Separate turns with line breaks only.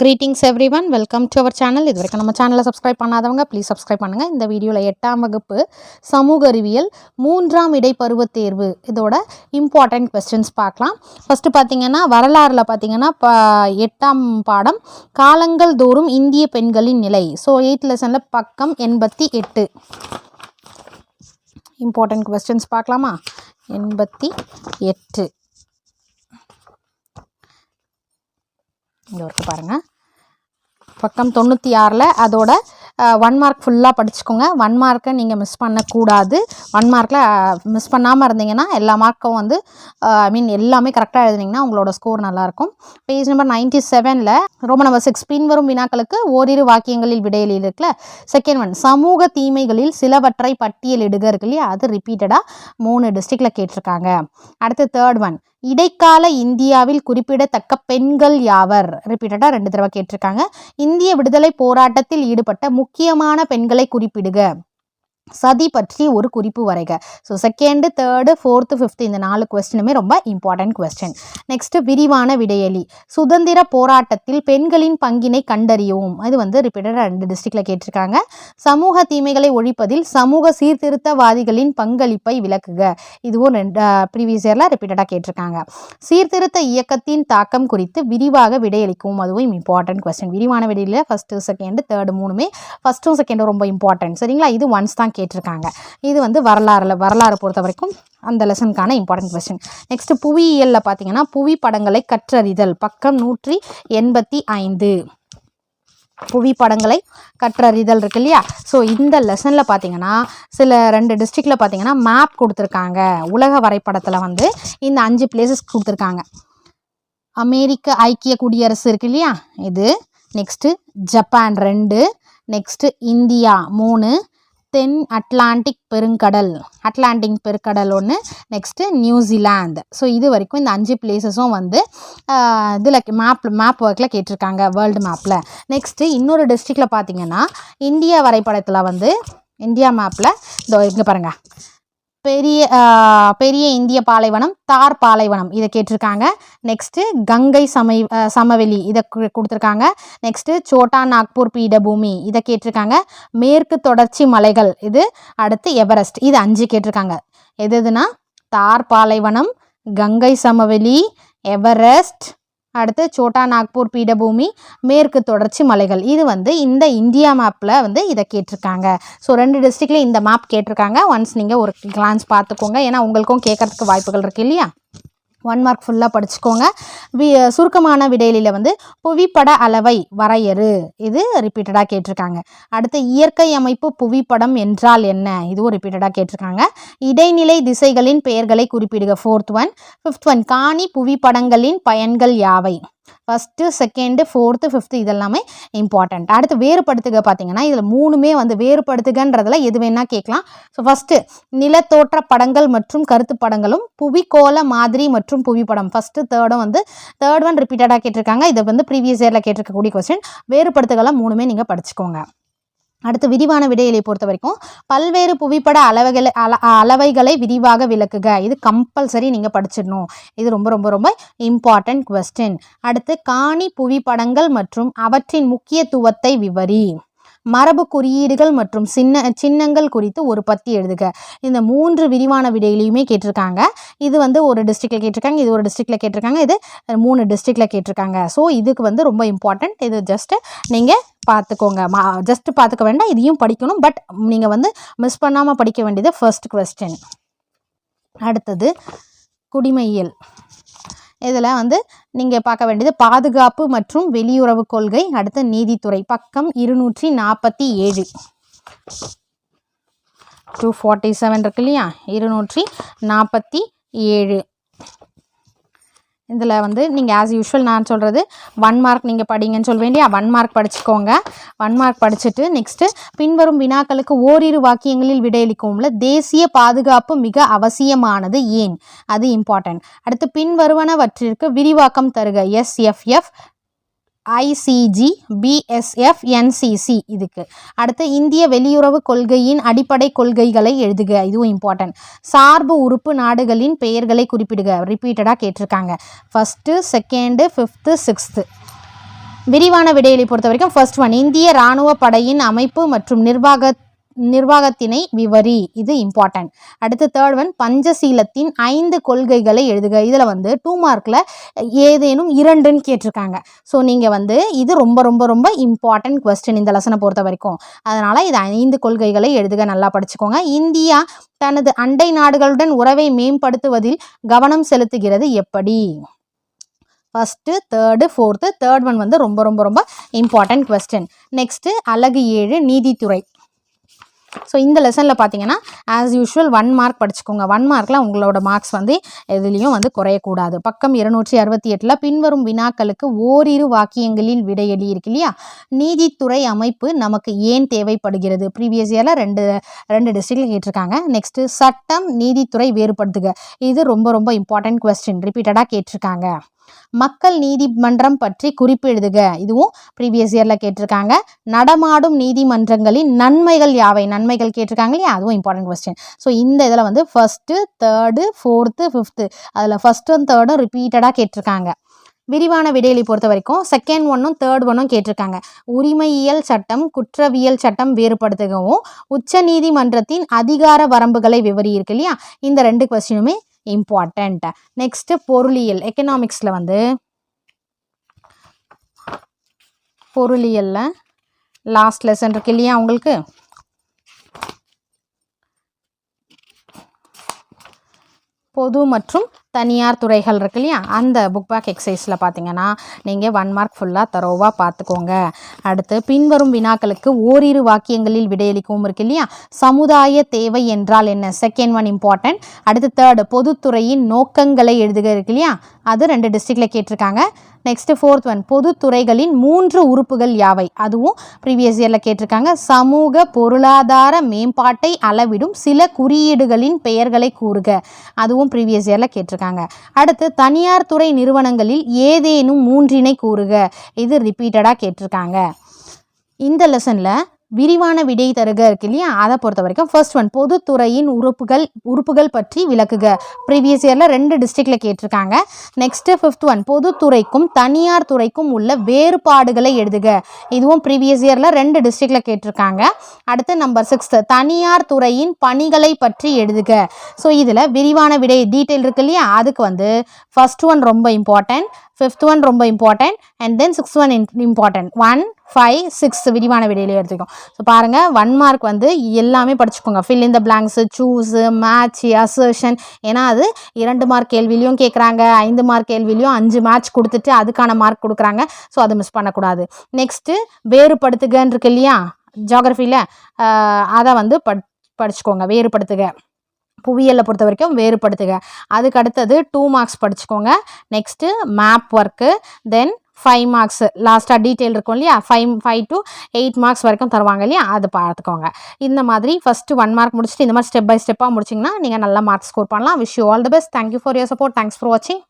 Greetings everyone welcome to our channel இது வரைக்கும் நம்ம சேனலை சப்ஸ்கிரைப் பண்ணாதவங்க ப்ளீஸ் சப்ஸ்கிரைப் பண்ணுங்கள் இந்த வீடியோவில் எட்டாம் வகுப்பு சமூக அறிவியல் மூன்றாம் இடைப்பருவத் தேர்வு. இதோட இம்பார்ட்டண்ட் கொஸ்டின்ஸ் பார்க்கலாம். ஃபஸ்ட்டு பார்த்தீங்கன்னா வரலாறில் பார்த்தீங்கன்னா ப எட்டாம் பாடம் காலங்கள் தோறும் இந்திய பெண்களின் நிலை. ஸோ எயிட் லெசனில் பக்கம் எண்பத்தி எட்டு. இம்பார்ட்டண்ட் கொஸ்டின்ஸ் பார்க்கலாமா? எண்பத்தி எட்டு. இங்கே இருக்கு பாருங்கள் பக்கம் தொண்ணூற்றி ஆறில் அதோட ஒன் மார்க் ஃபுல்லாக படிச்சுக்கோங்க. ஒன் மார்க்கை நீங்கள் மிஸ் பண்ணக்கூடாது. ஒன் மார்க்கில் மிஸ் பண்ணாமல் இருந்தீங்கன்னா எல்லா மார்க்கும் வந்து ஐ மீன் எல்லாமே கரெக்டாக எழுதுனீங்கன்னா உங்களோட ஸ்கோர் நல்லாயிருக்கும். பேஜ் நம்பர் நைன்டி செவனில் ரொம்ப நம்பர் சிக்ஸ் பின்வரும் வினாக்களுக்கு ஓரிரு வாக்கியங்களில் விடையில் இருக்குல்ல? செகண்ட் ஒன் சமூக தீமைகளில் சிலவற்றை பட்டியலிடுக இருக்கு இல்லையா? அது ரிப்பீட்டடாக மூணு டிஸ்ட்ரிக்டில் கேட்டிருக்காங்க. அடுத்து தேர்ட் ஒன் இடைக்கால இந்தியாவில் குறிப்பிடத்தக்க பெண்கள் யாவர்? ரிப்பீட்டடாக ரெண்டு தடவை கேட்டிருக்காங்க. இந்திய விடுதலை போராட்டத்தில் ஈடுபட்ட முக்கியமான பெண்களை குறிப்பிடுக. சதி பற்றி ஒரு குறிப்பு வரைக. So second third fourth fifth இந்த நாலு கொஸ்டினுமே ரொம்ப இம்பார்ட்டன்ட் கொஸ்டின் நெக்ஸ்ட் விரிவான விடையலி. சுதந்திர போராட்டத்தில் பெண்களின் பங்கினை கண்டறியவும். இது வந்து ரிப்பீட்டடாக ரெண்டு டிஸ்ட்ரிக்டில் கேட்டிருக்காங்க. சமூக தீமைகளை ஒழிப்பதில் சமூக சீர்திருத்தவாதிகளின் பங்களிப்பை விளக்குக. இதுவும் ரெண்டு ப்ரீவியஸ் இயரில் ரிப்பீட்டடாக கேட்டிருக்காங்க. சீர்திருத்த இயக்கத்தின் தாக்கம் குறித்து விரிவாக விடையளிக்கவும். அதுவும் இம்பார்ட்டன்ட் கொஸ்டின் விரிவான விடையில் ஃபஸ்ட்டு செகண்டு தேர்டு மூணுமே ஃபஸ்ட்டும் செகண்டும் ரொம்ப இம்பார்ட்டன்ட் சரிங்களா? இது ஒன்ஸ் தான் கேட்டிருக்காங்க. இது வந்து வரலாறுல வரலாறு பொறுத்த வரைக்கும் அந்த லெசனுக்கான இம்பார்ட்டன்ட் கொஸ்டின் நெக்ஸ்ட் புவியியலில் பார்த்தீங்கன்னா புவி படங்களை கற்றறிதல். பக்கம் நூற்றி எண்பத்தி ஐந்து. புவிப்படங்களை கற்றறிதல் இருக்கு இல்லையா? ஸோ இந்த லெசனில் பார்த்தீங்கன்னா சில ரெண்டு டிஸ்ட்ரிக்டில் பார்த்தீங்கன்னா மேப் கொடுத்துருக்காங்க. உலக வரைபடத்தில் வந்து இந்த அஞ்சு பிளேசஸ் கொடுத்துருக்காங்க. அமெரிக்க ஐக்கிய குடியரசு இருக்கு இல்லையா? இது நெக்ஸ்ட்டு ஜப்பான் ரெண்டு நெக்ஸ்ட்டு இந்தியா மூணு தென் அட்லாண்டிக் பெருங்கடல் அட்லாண்டிக் பெருங்கடல் ஒன்று நெக்ஸ்ட்டு நியூசிலாந்து ஸோ இது வரைக்கும் இந்த அஞ்சு பிளேசஸும் வந்து இதில் மேப் மேப் ஒர்க்கில் கேட்டிருக்காங்க வேர்ல்டு மேப்பில் நெக்ஸ்ட்டு இன்னொரு டிஸ்ட்ரிக்டில் பார்த்தீங்கன்னா இந்தியா வரைபடத்தில் வந்து இந்தியா மேப்பில் இதோ இங்கே பாருங்கள் பெரிய பெரிய இந்திய பாலைவனம் தார் பாலைவனம் இதை கேட்டிருக்காங்க. நெக்ஸ்ட்டு கங்கை சமை சமவெளி இதை கொடுத்துருக்காங்க. நெக்ஸ்ட்டு சோட்டா நாக்பூர் பீடபூமி இதை கேட்டிருக்காங்க. மேற்கு தொடர்ச்சி மலைகள் இது அடுத்து எவரெஸ்ட் இது அஞ்சு கேட்டிருக்காங்க. எது எதுனா தார் பாலைவனம் கங்கை சமவெளி எவரெஸ்ட் அடுத்து சோட்டா நாக்பூர் பீடபூமி மேற்கு தொடர்ச்சி மலைகள். இது வந்து இந்த இந்தியா மேப்பில் வந்து இதை கேட்டிருக்காங்க. ஸோ ரெண்டு டிஸ்ட்ரிக்ட்லேயும் இந்த மேப் கேட்டிருக்காங்க. ஒன்ஸ் நீங்கள் ஒரு கிளான்ஸ் பார்த்துக்கோங்க. ஏன்னா உங்களுக்கும் கேட்கறதுக்கு வாய்ப்புகள் இருக்குது இல்லையா? ஒன் மார்க் ஃபுல்லாக படிச்சுக்கோங்க. வி சுருக்கமான விடையிலில் வந்து புவிப்பட அளவை வரையறு. இது ரிப்பீட்டடாக கேட்டிருக்காங்க. அடுத்து இயற்கை அமைப்பு புவிப்படம் என்றால் என்ன? இதுவும் ரிப்பீட்டடாக கேட்டிருக்காங்க. இடைநிலை திசைகளின் பெயர்களை குறிப்பிடுக. ஃபோர்த் ஒன் ஃபிஃப்த் ஒன் காணி புவிப்படங்களின் பயன்கள் யாவை? ஃபஸ்ட்டு செகண்டு ஃபோர்த்து ஃபிஃப்த்து இதெல்லாமே இம்பார்ட்டண்ட் அடுத்து வேறுபடுத்துக பார்த்தீங்கன்னா இதில் மூணுமே வந்து வேறுபடுத்துகன்றதில் எது வேணால் கேட்கலாம். ஸோ ஃபஸ்ட்டு நிலத்தோற்ற படங்கள் மற்றும் கருத்து படங்களும் புவிக்கோள மாதிரி மற்றும் புவிப்படம் ஃபஸ்ட்டு தேர்டும் வந்து தேர்ட் ஒன் ரிப்பீட்டடாக கேட்டிருக்காங்க. இதை வந்து ப்ரீவியஸ் இயரில் கேட்டிருக்கக்கூடிய கொஸ்டின் வேறுபடுத்துகளை மூணுமே நீங்கள் படிச்சுக்கோங்க. அடுத்து விரிவான விடையிலை பொறுத்த வரைக்கும் பல்வேறு புவிப்பட அளவைகளை அள அளவைகளை விரிவாக விளக்குக. இது கம்பல்சரி நீங்கள் படிச்சிடணும். இது ரொம்ப ரொம்ப ரொம்ப இம்பார்ட்டன்ட் கொஸ்டின் அடுத்து காணி புவிப்படங்கள் மற்றும் அவற்றின் முக்கியத்துவத்தை விவரி. மரபு குறியீடுகள் மற்றும் சின்ன சின்னங்கள் குறித்து ஒரு பத்தி எழுதுக. இந்த மூன்று விரிவான விடையிலையுமே கேட்டிருக்காங்க. இது வந்து ஒரு டிஸ்ட்ரிக்டில் கேட்டிருக்காங்க இது ஒரு டிஸ்ட்ரிக்டில் கேட்டிருக்காங்க இது மூணு டிஸ்ட்ரிக்டில் கேட்டிருக்காங்க. ஸோ இதுக்கு வந்து ரொம்ப இம்பார்ட்டன்ட் இது ஜஸ்ட்டு நீங்கள் பார்த்துக்கோங்க. மா ஜஸ்ட் பார்த்துக்க வேண்டாம் இதையும் படிக்கணும். பட் நீங்கள் வந்து மிஸ் பண்ணாமல் படிக்க வேண்டியது ஃபர்ஸ்ட் கொஸ்டின் அடுத்தது குடிமையியல். இதில் வந்து நீங்கள் பார்க்க வேண்டியது பாதுகாப்பு மற்றும் வெளியுறவு கொள்கை. அடுத்து நீதித்துறை பக்கம் இருநூற்றி நாற்பத்தி ஏழு. டூ ஃபார்ட்டி செவன் இருக்கு இல்லையா? இருநூற்றி நாற்பத்தி ஏழு. இதில் வந்து நீங்கள் ஆஸ் யூஷுவல் நான் சொல்கிறது ஒன் மார்க் நீங்கள் படிங்கன்னு சொல்வேன் இல்லையா ஒன் மார்க் படிச்சுக்கோங்க. ஒன் மார்க் படிச்சுட்டு நெக்ஸ்ட்டு பின்வரும் வினாக்களுக்கு ஓரிரு வாக்கியங்களில் விடையளிக்கும்ல தேசிய பாதுகாப்பு மிக அவசியமானது ஏன்? அது இம்பார்ட்டன்ட் அடுத்து பின்வருவனவற்றிற்கு விரிவாக்கம் தருக. எஸ்எஃப்எஃப் ஐசிஜி பிஎஸ்எஃப் என்சிசி இதுக்கு. அடுத்து இந்திய வெளியுறவு கொள்கையின் அடிப்படை கொள்கைகளை எழுதுக. இதுவும் இம்பார்ட்டன்ட் சார்பு உறுப்பு நாடுகளின் பெயர்களை குறிப்பிடுக. ரிப்பீட்டடாக கேட்டிருக்காங்க. ஃபஸ்ட்டு செகண்டு ஃபிஃப்த்து சிக்ஸ்த்து விரிவான விடையிலை பொறுத்த வரைக்கும் ஃபர்ஸ்ட் ஒன் இந்திய இராணுவ படையின் அமைப்பு மற்றும் நிர்வாக நிர்வாகத்தினை விவரி. இது இம்பார்ட்டன்ட் அடுத்து தேர்ட் ஒன் பஞ்சசீலத்தின் ஐந்து கொள்கைகளை எழுதுக. இதில் வந்து டூ மார்க்கில் ஏதேனும் இரண்டுன்னு கேட்டிருக்காங்க. ஸோ நீங்கள் வந்து இது ரொம்ப ரொம்ப ரொம்ப இம்பார்ட்டன்ட் கொஸ்டின் இந்த லெசனை பொறுத்த வரைக்கும். அதனால் இது ஐந்து கொள்கைகளை எழுதுக. நல்லா படிச்சுக்கோங்க. இந்தியா தனது அண்டை நாடுகளுடன் உறவை மேம்படுத்துவதில் கவனம் செலுத்துகிறது எப்படி? First third fourth third one வந்து ரொம்ப ரொம்ப ரொம்ப இம்பார்ட்டன்ட் கொஸ்டின் நெக்ஸ்ட்டு அழகு ஏழு நீதித்துறை. ஸோ இந்த லெசனில் பார்த்தீங்கன்னா ஆஸ் யூஷுவல் ஒன் மார்க் படிச்சுக்கோங்க. ஒன் மார்க்கில் உங்களோட மார்க்ஸ் வந்து எதுலேயும் வந்து குறையக்கூடாது. பக்கம் இருநூற்றி அறுபத்தி எட்டில் பின்வரும் வினாக்களுக்கு ஓரிரு வாக்கியங்களில் விடையளி இருக்கு இல்லையா? நீதித்துறை அமைப்பு நமக்கு ஏன் தேவைப்படுகிறது? ப்ரீவியஸ் இயரில் ரெண்டு ரெண்டு டிஸ்ட்ரிக்டில் கேட்டிருக்காங்க. நெக்ஸ்ட்டு சட்டம் நீதித்துறை வேறுபடுத்துக. இது ரொம்ப ரொம்ப இம்பார்ட்டன்ட் கொஸ்டின் ரிப்பீட்டடாக கேட்டிருக்காங்க. மக்கள் நீதிமன்றம் பற்றி குறிப்பு எழுதுக இதுவும் ப்ரீவியஸ் இயரில் கேட்டிருக்காங்க. நடமாடும் நீதிமன்றங்களின் நன்மைகள் யாவை? நன்மைகள் கேட்டிருக்காங்க இல்லையா? அதுவும் இம்பார்ட்டன்ட் கொஸ்டின் ஸோ இந்த இதில் வந்து ஃபஸ்ட்டு தேர்டு ஃபோர்த்து ஃபிஃப்த்து அதில் ஃபஸ்ட்டும் தேர்டும் ரிப்பீட்டடாக கேட்டிருக்காங்க. விரிவான விடையிலை பொறுத்த வரைக்கும் செகண்ட் ஒன்னும் தேர்ட் ஒன்னும் கேட்டிருக்காங்க. உரிமையியல் சட்டம் குற்றவியல் சட்டம் வேறுபடுத்துகவும் உச்ச நீதிமன்றத்தின் அதிகார வரம்புகளை விவரி இருக்கு இல்லையா? இந்த ரெண்டு கொஸ்டினுமே இம்பார்ட்டண்ட் நெக்ஸ்ட்டு பொருளியல் எக்கனாமிக்ஸில் வந்து பொருளியலில் லாஸ்ட் லெசன் இருக்கு இல்லையா உங்களுக்கு? பொது மற்றும் தனியார் துறைகள் இருக்கு இல்லையா? அந்த புக் பேக் எக்ஸசைஸில் பார்த்தீங்கன்னா நீங்கள் ஒன் மார்க் ஃபுல்லாக தரோவாக பார்த்துக்கோங்க அடுத்து பின்வரும் வினாக்களுக்கு ஓரிரு வாக்கியங்களில் விடையளிக்கவும் இருக்கு இல்லையா? சமுதாய தேவை என்றால் என்ன? செகண்ட் ஒன் இம்பார்ட்டன்ட் அடுத்து தேர்டு பொதுத்துறையின் நோக்கங்களை எழுதுக இருக்கு இல்லையா? அது ரெண்டு டிஸ்ட்ரிக்டில் கேட்டிருக்காங்க. நெக்ஸ்ட்டு ஃபோர்த் ஒன் பொதுத்துறைகளின் மூன்று உறுப்புகள் யாவை? அதுவும் ப்ரீவியஸ் இயரில் கேட்டிருக்காங்க. சமூக பொருளாதார மேம்பாட்டை அளவிடும் சில குறியீடுகளின் பெயர்களை கூறுக. அதுவும் ப்ரீவியஸ் இயரில் கேட்டிருக்காங்க. அடுத்து தனியார் துறை நிறுவனங்களில் ஏதேனும் மூன்றினை கூறுக. இது ரிப்பீட்டடாக கேட்டிருக்காங்க. இந்த லெசனில் விரிவான விடை தருக இருக்கு இல்லையா? அதை பொறுத்த வரைக்கும் ஃபர்ஸ்ட் ஒன் பொதுத்துறையின் உறுப்புகள் உறுப்புகள் பற்றி விளக்குக. ப்ரீவியஸ் இயரில் ரெண்டு டிஸ்ட்ரிக்டில் கேட்டிருக்காங்க. நெக்ஸ்ட்டு ஃபிஃப்த் ஒன் பொதுத்துறைக்கும் தனியார் துறைக்கும் உள்ள வேறுபாடுகளை எழுதுக. இதுவும் ப்ரீவியஸ் இயரில் ரெண்டு டிஸ்ட்ரிக்டில் கேட்டிருக்காங்க. அடுத்து நம்பர் சிக்ஸ்த்து தனியார் துறையின் பணிகளை பற்றி எழுதுக. ஸோ இதில் விரிவான விடை டீட்டெயில் இருக்கு இல்லையா? அதுக்கு வந்து ஃபர்ஸ்ட் ஒன் ரொம்ப இம்பார்ட்டன்ட் ஃபிஃப்த் ஒன் ரொம்ப important and then sixth one important one five six விரிவான விடையிலே எடுத்துக்கோம் ஸோ பாருங்கள் ஒன் மார்க் வந்து எல்லாமே படிச்சுக்கோங்க. ஃபில் இந்த பிளாங்க்ஸு சூஸு மேட்ச் அசர்ஷன் ஏன்னா அது இரண்டு மார்க் கேள்விலையும் கேட்குறாங்க ஐந்து மார்க் கேள்விலையும் அஞ்சு மேட்ச் கொடுத்துட்டு அதுக்கான மார்க் கொடுக்குறாங்க. ஸோ அதை மிஸ் பண்ணக்கூடாது. நெக்ஸ்ட்டு வேறுபடுத்துகன்னு இருக்கு இல்லையா ஜாகிரஃபியில் அதை வந்து பட் படிச்சுக்கோங்க. வேறுபடுத்துக. புவியியலை பொறுத்த வரைக்கும் வேறுபடுத்துக. அதுக்கு அடுத்தது டூ மார்க்ஸ் படிச்சுக்கோங்க. Next map work then five marks லாஸ்ட்டாக டீட்டெயில் இருக்கும் இல்லையா? Five five to eight marks வரைக்கும் தருவாங்க இல்லையா? அது பார்த்துக்கோங்க. இந்த மாதிரி ஃபஸ்ட்டு ஒன் மார்க் முடிச்சுட்டு இந்த மாதிரி ஸ்டெப் பை ஸ்டெப்பாக முடிச்சிங்கன்னா நீங்கள் நல்லா மார்க் ஸ்கோர் பண்ணலாம். Wish you all the best thank you for your support thanks for வாட்சிங்